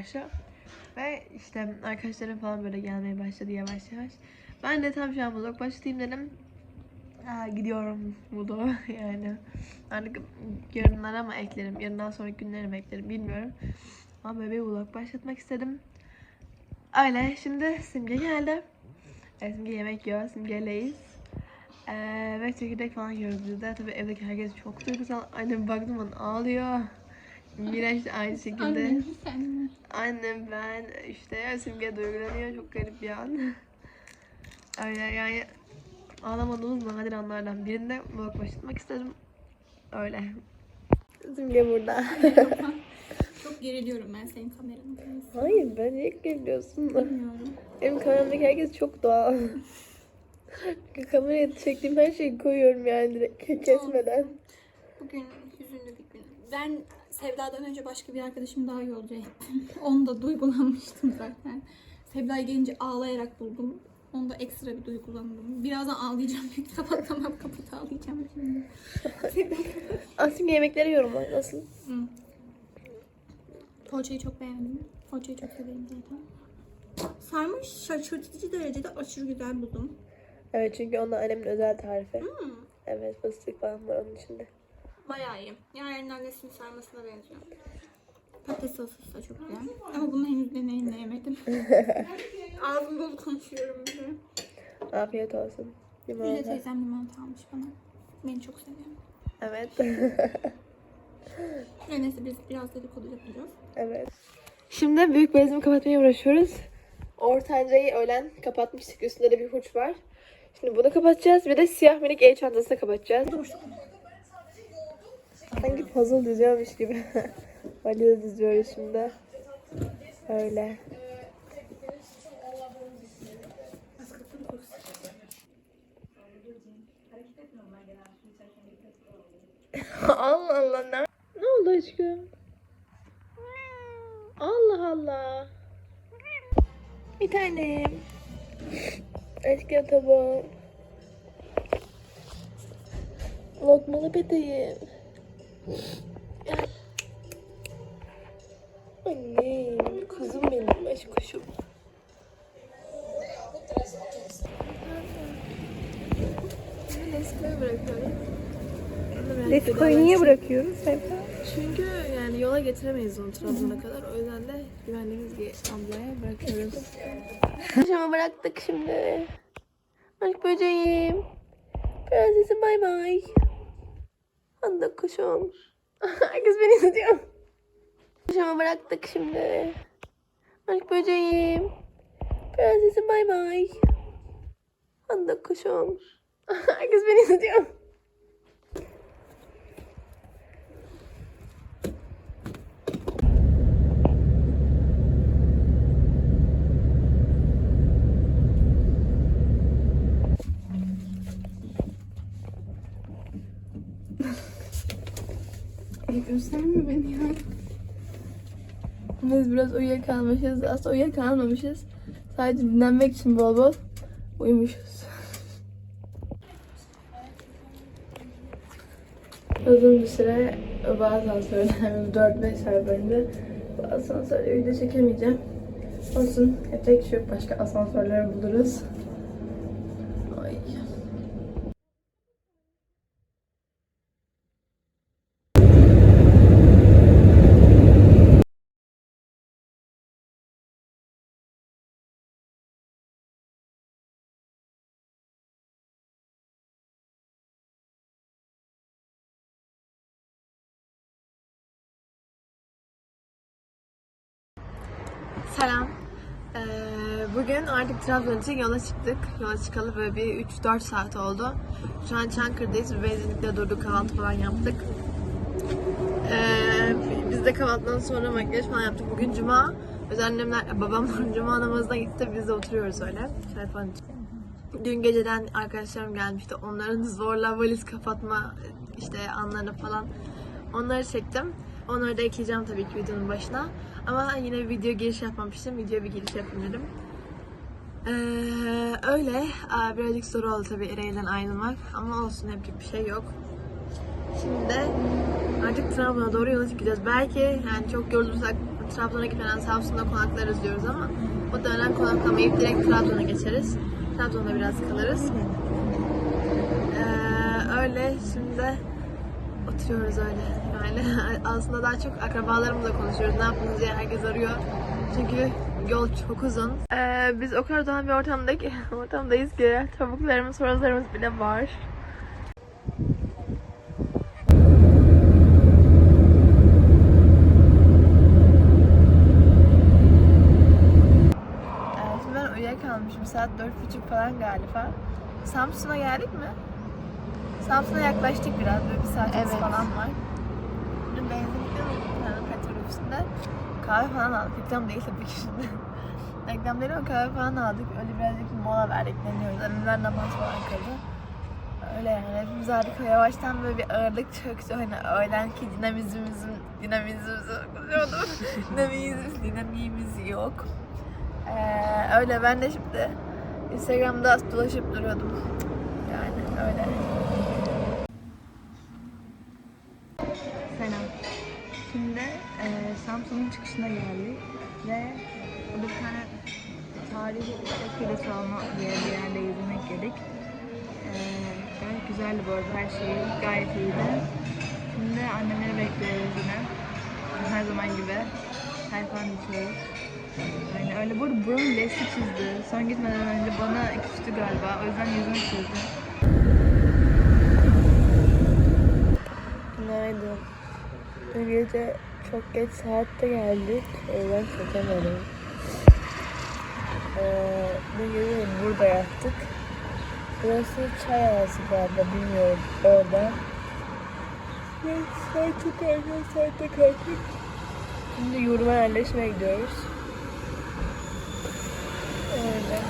karşı. Ve işte arkadaşlarım falan böyle gelmeye başladı yavaş yavaş. Ben de tam şu an vlog başlatayım dedim. Aa, gidiyorum vlog yani. Artık yarınlara mı eklerim, yarından sonraki günlere mi eklerim bilmiyorum. Ama böyle bir vlog başlatmak istedim. Öyle şimdi Simge geldi. Evet, Simge yemek yiyor, Simge'leyiz. Ee, ve çekirdek falan yiyoruz biz de. Tabii evdeki herkes çok duygusal. Annem baktım an ağlıyor. Miraç da aynı şekilde. Annem sen mi? Annem ben işte Simge duygulanıyor. Çok garip bir an. Öyle yani ağlamadığımız nadir anlardan birinde vlog başlatmak istedim. Öyle. Simge burada. Çok geriliyorum ben senin kameranın karşısında. Hayır ben niye geliyorsun? Bilmiyorum. Benim kameramdaki herkes çok doğal. Kameraya çektiğim her şeyi koyuyorum yani direkt kesmeden. Bugün hüzünlü bir gün. Ben Sevda'dan önce başka bir arkadaşım daha yolcu ettim. Onda duygulanmıştım zaten. Sevda'yı gelince ağlayarak buldum. Onda ekstra bir duygulandım. Birazdan ağlayacağım. kapat tamam kapat ağlayacağım şimdi. Aslında yemekleri yorumlar nasıl? Hı. Poğaçayı çok beğendim. Poğaçayı çok severim zaten. Sarmış şaşırtıcı derecede aşırı güzel buldum. Evet çünkü onun annemin özel tarifi. Hmm. Evet fıstık falan var onun içinde. Bayağı iyi. Yani annesinin sarmasına benziyor. Patates sosisi de çok güzel. Ama bunu henüz deneyimleyemedim. Ağzım dolu konuşuyorum bir de. Afiyet olsun. Limonata. teyzem limonata almış bana. Beni çok seviyor. Evet. Ve neyse biz biraz dedikodu yapacağız. evet. Şimdi büyük bezimi kapatmaya uğraşıyoruz. Ortancayı öğlen kapatmıştık. Üstünde de bir hurç var. Şimdi bunu kapatacağız. Bir de siyah minik el çantasını kapatacağız. Sanki puzzle diziyormuş gibi. Valiz diziyoruz şimdi. Öyle. Allah Allah ne? Ne oldu aşkım? Allah Allah. Bir tanem. Aşkım tamam. Lokmalı bebeğim. Annem, kızım benim, aşk kuşum. Bırakıyorum. Lesko'yu niye bırakıyoruz hep? Çünkü yani yola getiremeyiz onu Trabzon'a kadar. O yüzden de güvenliğimiz bir ablaya bırakıyoruz. Akşama bıraktık şimdi. Aşk böceğim. Prensesim bay bay. Hadi kuşum. Herkes beni izliyor. Akşama bıraktık şimdi. Aşk böceğim. Prensesim bay bay. Hadi kuşum. Herkes beni izliyor. Gösterme beni ya. Biz biraz uyuyakalmışız. Aslında uyuyakalmamışız. Sadece dinlenmek için bol bol uyumuşuz. Uzun bir süre bazı asansörler 4-5 saat boyunca asansörle video çekemeyeceğim. Olsun yapacak şey. Başka asansörler buluruz. Selam. Ee, bugün artık Trabzon için yola çıktık. Yola çıkalı böyle bir 3-4 saat oldu. Şu an Çankırı'dayız. Bir benzinlikte durduk, kahvaltı falan yaptık. Ee, biz de kahvaltıdan sonra makyaj falan yaptık. Bugün cuma. Biz annemler, babam cuma namazına gitti. Biz de oturuyoruz öyle. Çay falan. Dün geceden arkadaşlarım gelmişti. Onların zorla valiz kapatma işte anlarını falan onları çektim. Onları da ekleyeceğim tabii ki videonun başına. Ama yine video giriş yapmamıştım. Video bir giriş yapayım. Ee, öyle. Aa, birazcık zor oldu tabii Ereğli'den ayrılmak. Ama olsun yapacak bir şey yok. Şimdi Artık Trabzon'a doğru yola çıkacağız. Belki yani çok yorulursak Trabzon'a gitmeden Samsun'da konaklarız diyoruz ama muhtemelen konaklamayıp direkt Trabzon'a geçeriz. Trabzon'da biraz kalırız. Ee, öyle şimdi oturuyoruz öyle. Yani aslında daha çok akrabalarımızla konuşuyoruz. Ne yaptınız diye herkes arıyor. Çünkü yol çok uzun. Ee, biz o kadar doğan bir ortamdayız, ortamdayız ki tavuklarımız, horozlarımız bile var. Ee, şimdi ben uyuyakalmışım. Saat dört buçuk falan galiba. Samsun'a geldik mi? Samsun'a yaklaştık biraz. Böyle bir saatimiz falan var. Benzinlikte bir tane petrol ofisinde kahve falan aldık. Reklam değil tabii ki şimdi. Reklam değil ama kahve falan aldık. Öyle birazcık bir mola verdik deniyoruz. Annemler namaz falan kıldı. Öyle yani hepimiz artık yavaştan böyle bir ağırlık çöktü. Hani öğlenki dinamizmimizin dinamizmimizi konuşuyordum. dinamizm, dinamiğimiz yok. Ee, öyle ben de şimdi Instagram'da dolaşıp duruyordum. Yani öyle. Selam. Şimdi e, Samsun'un çıkışına geldik ve bir tane tarihi pide salonu diye bir yerde yemek yedik. E, gayet güzeldi bu arada her şey gayet iyiydi. Şimdi annemleri bekliyoruz yine. Her zaman gibi. Çay falan içiyoruz. Yani öyle bu arada buranın resmi çizdi. Son gitmeden önce bana küstü galiba. O yüzden yüzümü çizdi. Günaydın. Dün gece çok geç saatte geldik. Yüzden çekemedim. Ee, gece burada yattık. Burası çay ağzı galiba bilmiyorum orada. Ve saat erken saatte kalktık. Şimdi yuruma yerleşmeye gidiyoruz. Öyle.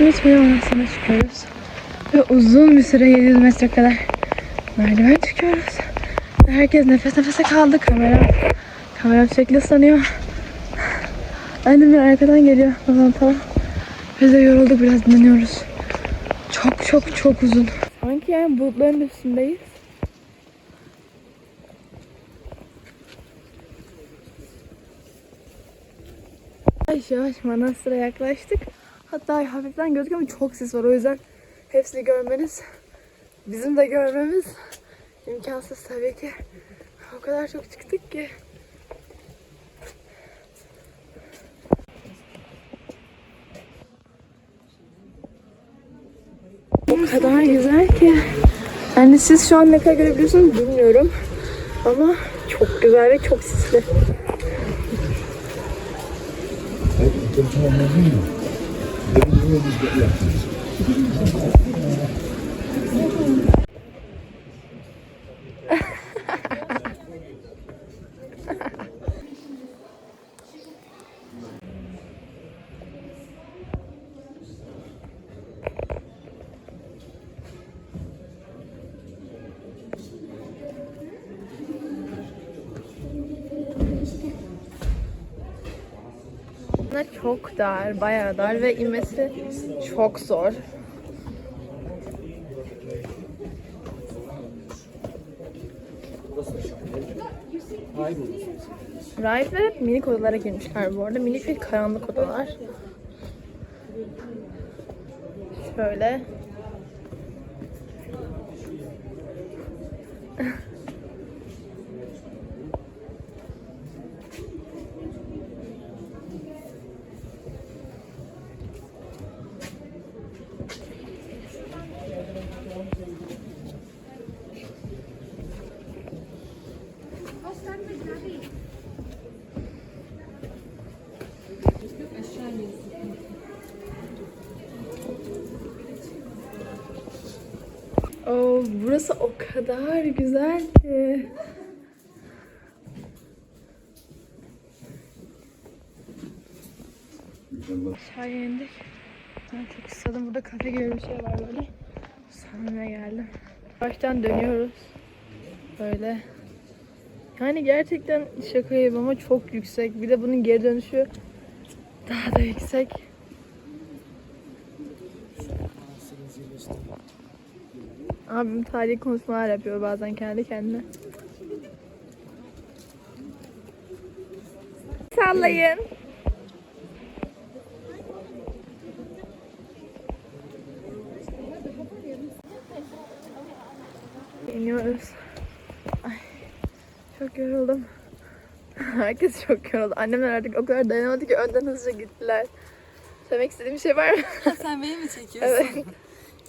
Biz bir manasına çıkıyoruz. Ve uzun bir süre 700 metre kadar merdiven çıkıyoruz. Ve Herkes nefes nefese kaldı. Kamera, kamera sürekli ıslanıyor. Annem bir arkadan geliyor falan falan. Biz de yorulduk biraz dinleniyoruz. Çok çok çok uzun. Sanki yani bulutların üstündeyiz. Yavaş yavaş Manastır'a yaklaştık. Hatta hafiften gözüküyor ama çok sis var. O yüzden hepsini görmeniz, bizim de görmemiz imkansız tabii ki. O kadar çok çıktık ki. O kadar güzel ki. Yani siz şu an ne kadar görebiliyorsunuz bilmiyorum. Ama çok güzel ve çok sisli. Bunlar çok dar, bayağı dar ve inmesi çok zor. Rahipler hep minik odalara girmişler bu arada. Minik ve karanlık odalar. Şöyle. Burası o kadar güzel ki. Aşağıya indik. Ben çok istedim. Burada kafe gibi bir şey var böyle. Sonra geldim. Baştan dönüyoruz. Böyle. Yani gerçekten şaka gibi ama çok yüksek. Bir de bunun geri dönüşü daha da yüksek. Abim tarihi konuşmalar yapıyor bazen kendi kendine. Sallayın. İniyoruz. Ay, çok yoruldum. Herkes çok yoruldu. Annemler artık o kadar dayanamadı ki önden hızlıca gittiler. Söylemek istediğim bir şey var mı? Sen beni mi çekiyorsun? evet.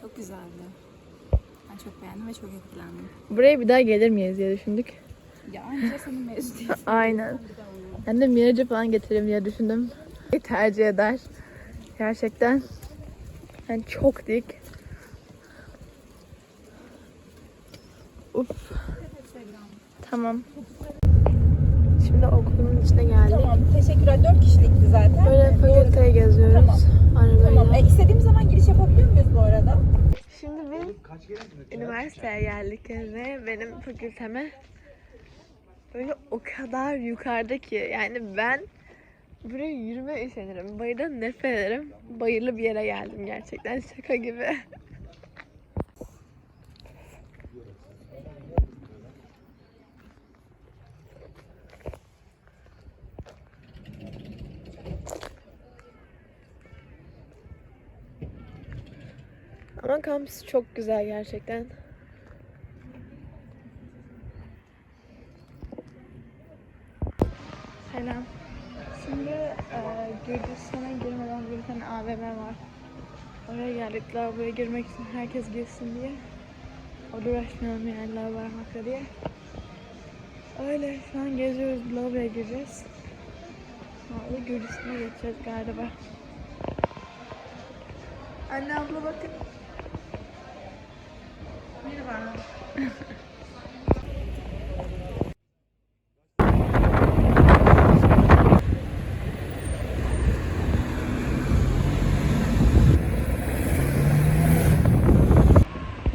Çok güzeldi. Ben çok beğendim ve çok etkilendim. Buraya bir daha gelir miyiz diye düşündük. Ya anca senin mezun Aynen. Ben de Miraç'ı falan getiririm diye düşündüm. Tercih eder. Gerçekten. Yani çok dik. Uf. Tamam. Şimdi okulumun içine geldik. Tamam teşekkürler. Dört kişilikti zaten. Böyle fakülteye geziyoruz. Tamam. Arabayla. Tamam. E, istediğimiz zaman giriş yapabiliyor muyuz bu arada? Şimdi üniversiteye geldik ve benim fakülteme böyle o kadar yukarıda ki yani ben buraya yürüme üşenirim. Bayırdan nefret ederim. Bayırlı bir yere geldim gerçekten şaka gibi. Ama kampüs çok güzel gerçekten. Selam. Şimdi e, Gürcistan'a girmeden bir tane AVM var. Oraya geldik lavaboya girmek için herkes girsin diye. Orada uğraşmayalım yani lavabo aramakla diye. Öyle şu an geziyoruz lavaboya gireceğiz. Valla Gürcistan'a geçeceğiz galiba. Anne abla bakın. Merhaba.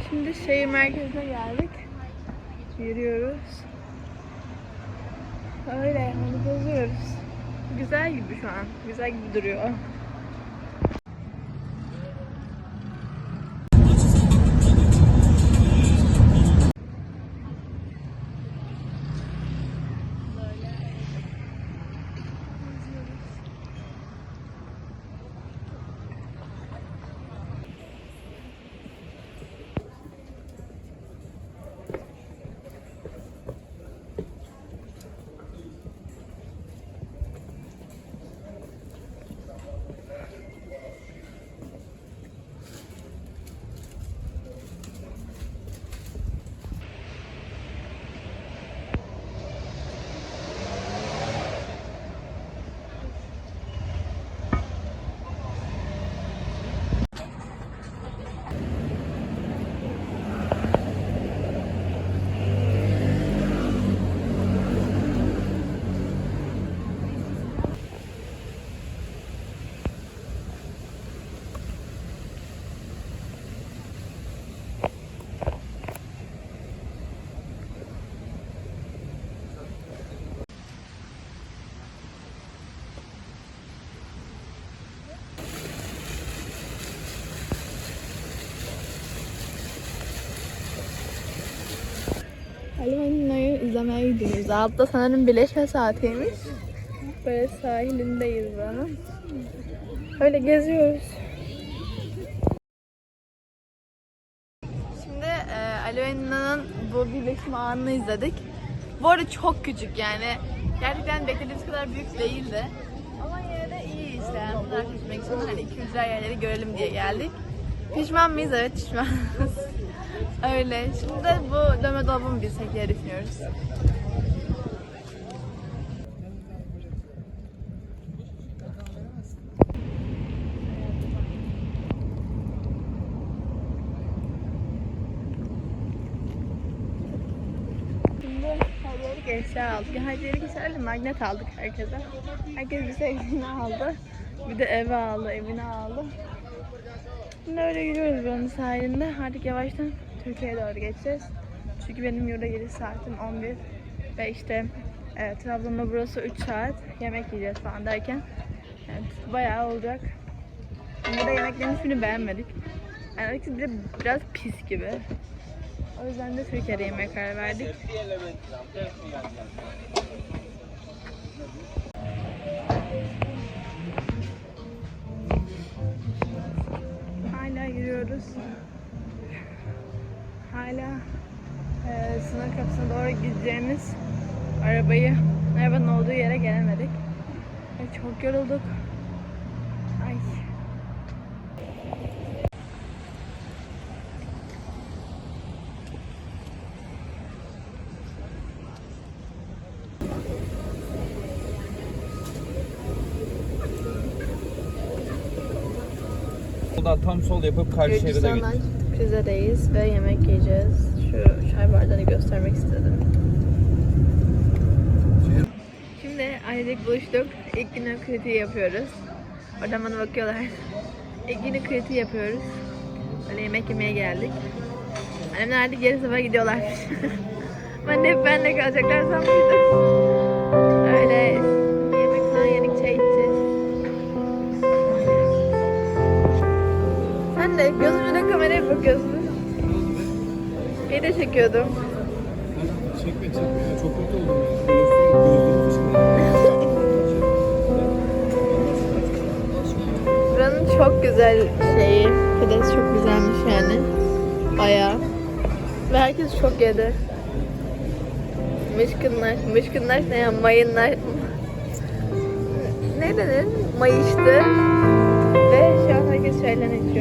Şimdi şehir merkezine geldik. Yürüyoruz. Öyle yani geziyoruz. Güzel gibi şu an. Güzel gibi duruyor. İzlemeye gidiyoruz. Altta sanırım birleşme saatiymiş. Böyle sahilindeyiz buranın. Öyle geziyoruz. Şimdi e, Aloyna'nın bu birleşme anını izledik. Bu arada çok küçük yani. Gerçekten beklediğimiz kadar büyük değildi. Ama yine de iyi işte. Yani fotoğraf çekmek için hani güzel yerleri görelim diye geldik. Pişman mıyız? Evet pişmanız. Öyle. Şimdi de bu dövme dolabı mı bilsek diye düşünüyoruz. Eşya aldık. Ya eşya değil, magnet aldık herkese. Herkes bize evini aldı. Bir de eve aldı, evine aldı. Şimdi öyle yürüyoruz buranın sahilinde. Artık yavaştan Türkiye'ye doğru geçeceğiz. Çünkü benim yurda geliş saatim 11. Ve işte e, Trabzon'da burası 3 saat. Yemek yiyeceğiz falan derken. Yani bayağı olacak. Burada yemeklerin hiçbirini beğenmedik. Yani bir de biraz pis gibi. O yüzden de Türkiye'de yemeye karar verdik. Yürüyoruz. Hala e, sınır kapısına doğru gideceğimiz arabayı, arabanın olduğu yere gelemedik. Ve çok yorulduk. Ay. Tam sol yapıp karşı şeride git. Rize'deyiz ve yemek yiyeceğiz. Şu çay bardağını göstermek istedim. Şimdi ailecek buluştuk. İlk günü kritiği yapıyoruz. Oradan bana bakıyorlar. İlk günü kritiği yapıyoruz. Böyle yemek yemeye geldik. Annemler artık yarı sabah gidiyorlar. ben de hep benle kalacaklar sanmıştım. Öyle Sen de gözümle kameraya bakıyorsun. Bir de çekiyordum. Çekme çekme ya çok kötü oldum ya. Buranın çok güzel şeyi, pidesi çok güzelmiş yani. Bayağı. Ve herkes çok yedi. Mışkınlar, mışkınlar ne ya? Mayınlar. ne denir? Mayıştı. Ve şu an herkes şeyler içiyor.